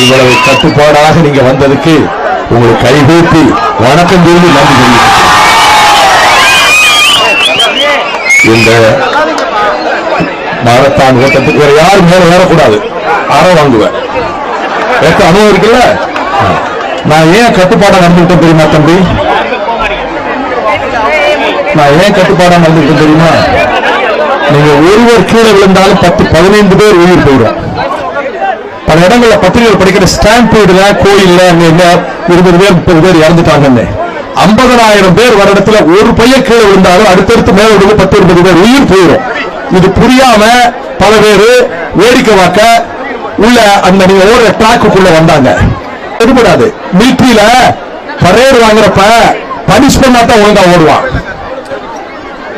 இவ்வளவு கட்டுப்பாடாக நீங்க வந்ததுக்கு உங்களை கைகூப்பி வணக்கம் சொல்லி நன்றி இந்த மாரத்தான் ஓட்டத்துக்கு வேற யாரும் மேல ஏறக்கூடாது. அற வாங்குவேன் ஏற்ற அனுபவம் இருக்குல்ல? நான் ஏன் கட்டுப்பாடா நடந்துட்டேன் தெரியுமா தம்பி? நான் ஏன் கட்டுப்பாடா நடந்துட்டேன் தெரியுமா? நீங்க ஒருவர் கீழே விழுந்தாலும் பத்து பதினைந்து பேர் உயிர் போயிடும். பல இடங்களில் பத்திரிகைகள் படிக்கிற ஸ்டாம்பீடுல கோயில்ல இருபது பேர் முப்பது பேர் இறந்துட்டாங்கன்னு. ஐம்பதனாயிரம் பேர் வர இடத்துல ஒரு பையன் கீழே விழுந்தாலும் அடுத்தடுத்து மேல விழுந்து பத்து இருபது பேர் உயிர் போயிடும் இது புரியாம பல பேர் வேடிக்கை பார்க்க உள்ள அந்த நீங்க ஓடுற ட்ராக்குக்குள்ள வந்தாங்க. எடுபடாது. மிலிட்ரியில பரேடு வாங்குறப்ப பனிஷ் தான் ஒழுங்கா ஓடுவான்.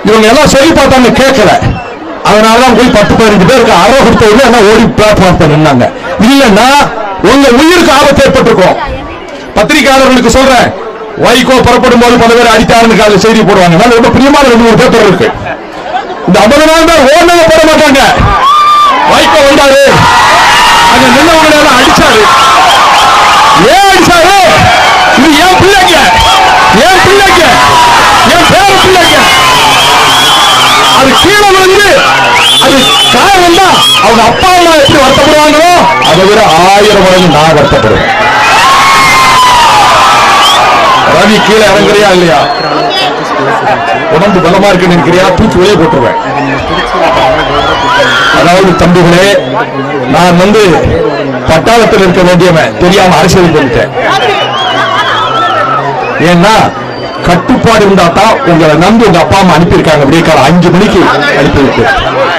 இவங்க எல்லாம் சொல்லி பார்த்தாங்க கேட்கல. அதனாலதான் போய் பத்து பதினஞ்சு பேருக்கு அரை கொடுத்த உடனே ஓடி பிளாட்ஃபார்ம் நின்னாங்க. இல்லன்னா உங்க உயிருக்கு ஆபத்து ஏற்பட்டிருக்கும். பத்திரிகையாளர்களுக்கு சொல்றேன். வைகோ புறப்படும் போது பல பேர் அடித்தாருன்னு காலையில செய்தி போடுவாங்க. அதனால ரொம்ப பிரியமான ரெண்டு மூணு பேப்பர் இருக்கு. இந்த ஐம்பது நாள் தான் ஓடுனதை போட மாட்டாங்க. வைகோ வந்தாரு. அங்க நின்னவங்க அடிச்சாரு. ஏன் அடிச்சாரு? இது ஏன் பிள்ளைங்க? ஏன் பிள்ளைங்க? ஏன் பேர பிள்ளைங்க? அது கீழே வந்து அது காரணம் தான் அவங்க அப்பா அம்மா எப்படி வருத்தப்படுவாங்களோ அதை விட ஆயிரம் மடங்கு நான் வருத்தப்படுவேன். ரவி கீழே இறங்குறியா இல்லையா? உடம்பு பலமா இருக்கு நினைக்கிறியா? தூக்கி வெளியே போட்டுருவேன். அதாவது தம்பிகளே நான் வந்து பட்டாளத்தில் இருக்க வேண்டியவன் தெரியாம அரசியல் பண்ணிட்டேன் ஏன்னா கட்டுப்பாடு இருந்தா தான் உங்களை நம்பி உங்க அப்பா அம்மா அனுப்பியிருக்காங்க. விடியக்கால அஞ்சு மணிக்கு அனுப்பி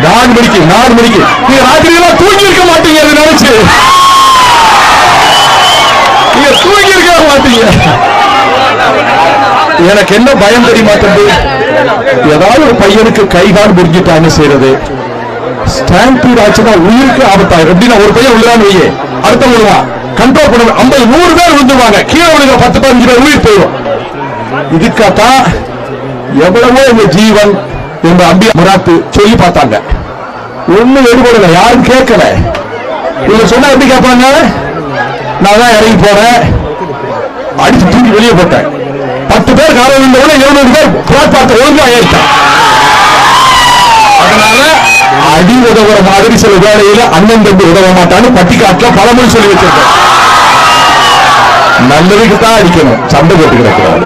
நாலு மணிக்கு நாலு மணிக்கு. நீங்க ராத்திரி எல்லாம் தூங்கி இருக்க மாட்டீங்க அது நினைச்சு. நீங்க தூங்கி இருக்க மாட்டீங்க. எனக்கு என்ன பயம் தெரியுமா தம்பி? ஏதாவது ஒரு பையனுக்கு கைகால் முடிஞ்சிட்டான்னு செய்யறது. ஸ்டாம்பீட் ஆச்சுன்னா உயிருக்கு ஆபத்தாயிரும். எப்படின்னா ஒரு பையன் விழுதான்னு வையே. அடுத்த விழுவான் கண்ட்ரோல் பண்ண. ஐம்பது நூறு பேர் விழுந்துருவாங்க. கீழே விழுங்க பத்து பதினஞ்சு பேர் உயிர் போயிடும் இதுக்காகத்தான் எவ்வளவோ உங்க ஜீவன் எங்க அம்பி முராத்து சொல்லி பார்த்தாங்க. ஒண்ணும் எடுபடல யாரும் கேட்கல. இவங்க சொன்னா எப்படி கேட்பாங்க? நான் தான் இறங்கி போறேன். அடிச்சு தூக்கி வெளியே போட்டேன். பத்து பேர் காலம் இருந்தவங்க எழுநூறு பேர் பிளாட்பார்த்த ஒழுங்கா ஏறிட்டான் அதனால அடி உதவுற மாதிரி சில வேலையில அண்ணன் தம்பி உதவ மாட்டான்னு பட்டிக்காட்டுல பழமொழி சொல்லி வச்சிருக்கேன். நல்லதுக்கு தான் அடிக்கணும். சண்டை போட்டு கிடக்கிறாரு